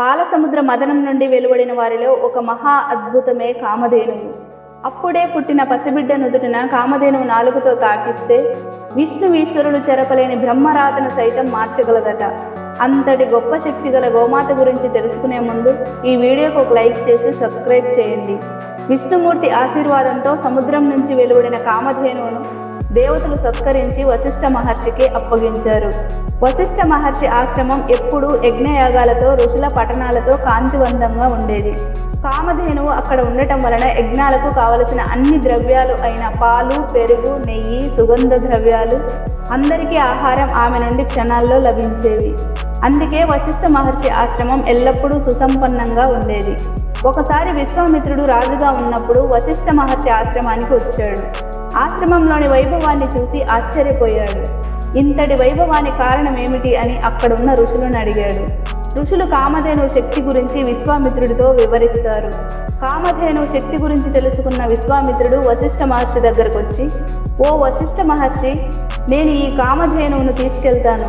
పాలసముద్ర మదనం నుండి వెలువడిన వారిలో ఒక మహా అద్భుతమే కామధేనువు అప్పుడే పుట్టిన పసిబిడ్డ నుదుటిన కామధేనువు నాలుగుతో తాకిస్తే విష్ణువీశ్వరుడు చెరపలేని బ్రహ్మరాతను సైతం మార్చగలదట. అంతటి గొప్ప శక్తి గల గోమాత గురించి తెలుసుకునే ముందు ఈ వీడియోకు ఒక లైక్ చేసి సబ్స్క్రైబ్ చేయండి. విష్ణుమూర్తి ఆశీర్వాదంతో సముద్రం నుంచి వెలువడిన కామధేనువును దేవతలు సత్కరించి వశిష్ఠ మహర్షికి అప్పగించారు. వశిష్ఠ మహర్షి ఆశ్రమం ఎప్పుడూ యజ్ఞయాగాలతో ఋషుల పఠనాలతో కాంతివంతంగా ఉండేది. కామధేనువు అక్కడ ఉండటం వలన యజ్ఞాలకు కావలసిన అన్ని ద్రవ్యాలు అయిన పాలు పెరుగు నెయ్యి సుగంధ ద్రవ్యాలు అందరికీ ఆహారం ఆమె నుండి క్షణాల్లో లభించేవి. అందుకే వశిష్ఠ మహర్షి ఆశ్రమం ఎల్లప్పుడూ సుసంపన్నంగా ఉండేది. ఒకసారి విశ్వామిత్రుడు రాజుగా ఉన్నప్పుడు వశిష్ఠ మహర్షి ఆశ్రమానికి వచ్చాడు. ఆశ్రమంలోని వైభవాన్ని చూసి ఆశ్చర్యపోయాడు. ఇంతటి వైభవానికి కారణం ఏమిటి అని అక్కడున్న ఋషులను అడిగాడు. ఋషులు కామధేను శక్తి గురించి విశ్వామిత్రుడితో వివరిస్తారు. కామధేను శక్తి గురించి తెలుసుకున్న విశ్వామిత్రుడు వశిష్ఠ మహర్షి దగ్గరకు వచ్చి ఓ వశిష్ఠ మహర్షి నేను ఈ కామధేనువును తీసుకెళ్తాను.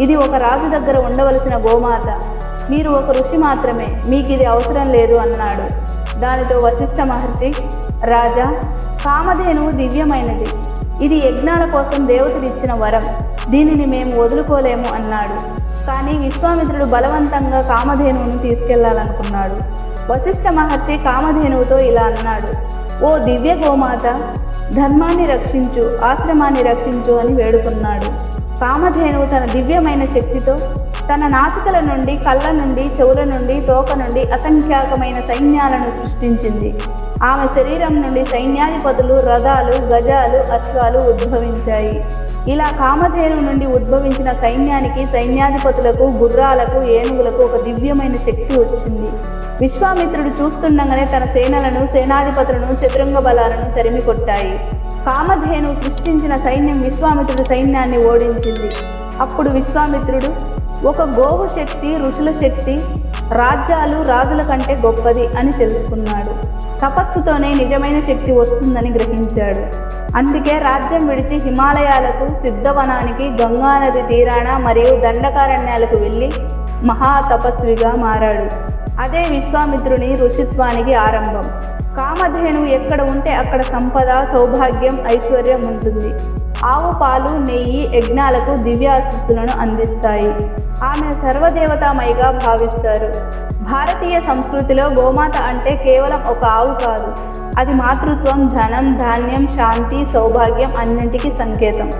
ఇది ఒక రాజు దగ్గర ఉండవలసిన గోమాత. మీరు ఒక ఋషి మాత్రమే మీకు ఇది అవసరం లేదు అన్నాడు. దానితో వశిష్ఠ మహర్షి రాజా కామధేనువు దివ్యమైనది. ఇది యజ్ఞాల కోసం దేవతలు ఇచ్చిన వరం. దీనిని మేము వదులుకోలేము అన్నాడు. కానీ విశ్వామిత్రుడు బలవంతంగా కామధేనువును తీసుకెళ్ళాలనుకున్నాడు. వశిష్ఠ మహర్షి కామధేనువుతో ఇలా అన్నాడు. ఓ దివ్య గోమాత ధర్మాన్ని రక్షించు ఆశ్రమాన్ని రక్షించు అని వేడుకున్నాడు. కామధేనువు తన దివ్యమైన శక్తితో తన నాసికల నుండి కళ్ళ నుండి చెవుల నుండి తోక నుండి అసంఖ్యాకమైన సైన్యాలను సృష్టించింది. ఆమె శరీరం నుండి సైన్యాధిపతులు రథాలు గజాలు అశ్వాలు ఉద్భవించాయి. ఇలా కామధేను నుండి ఉద్భవించిన సైన్యానికి సైన్యాధిపతులకు గుర్రాలకు ఏనుగులకు ఒక దివ్యమైన శక్తి వచ్చింది. విశ్వామిత్రుడు చూస్తుండగానే తన సేనలను సేనాధిపతులను చతురంగ బలాలను తరిమి కొట్టాయి. కామధేను సృష్టించిన సైన్యం విశ్వామిత్రుడి సైన్యాన్ని ఓడించింది. అప్పుడు విశ్వామిత్రుడు ఒక గోవు శక్తి ఋషుల శక్తి రాజ్యాలు రాజుల కంటే గొప్పది అని తెలుసుకున్నాడు. తపస్సుతోనే నిజమైన శక్తి వస్తుందని గ్రహించాడు. అందుకే రాజ్యం విడిచి హిమాలయాలకు సిద్ధవనానికి గంగానది తీరాన మరియు దండకారణ్యాలకు వెళ్ళి మహా తపస్విగా మారాడు. అదే విశ్వామిత్రుని ఋషిత్వానికి ఆరంభం. కామధేను ఎక్కడ ఉంటే అక్కడ సంపద సౌభాగ్యం ఐశ్వర్యం ఉంటుంది. ఆవు పాలు నెయ్యి యజ్ఞాలకు దివ్యాశిస్సులను అందిస్తాయి. ఆమెను సర్వదేవతామయిగా భావిస్తారు. భారతీయ సంస్కృతిలో గోమాత అంటే కేవలం ఒక ఆవు కాదు. అది మాతృత్వం ధనం ధాన్యం శాంతి సౌభాగ్యం అన్నింటికీ సంకేతం.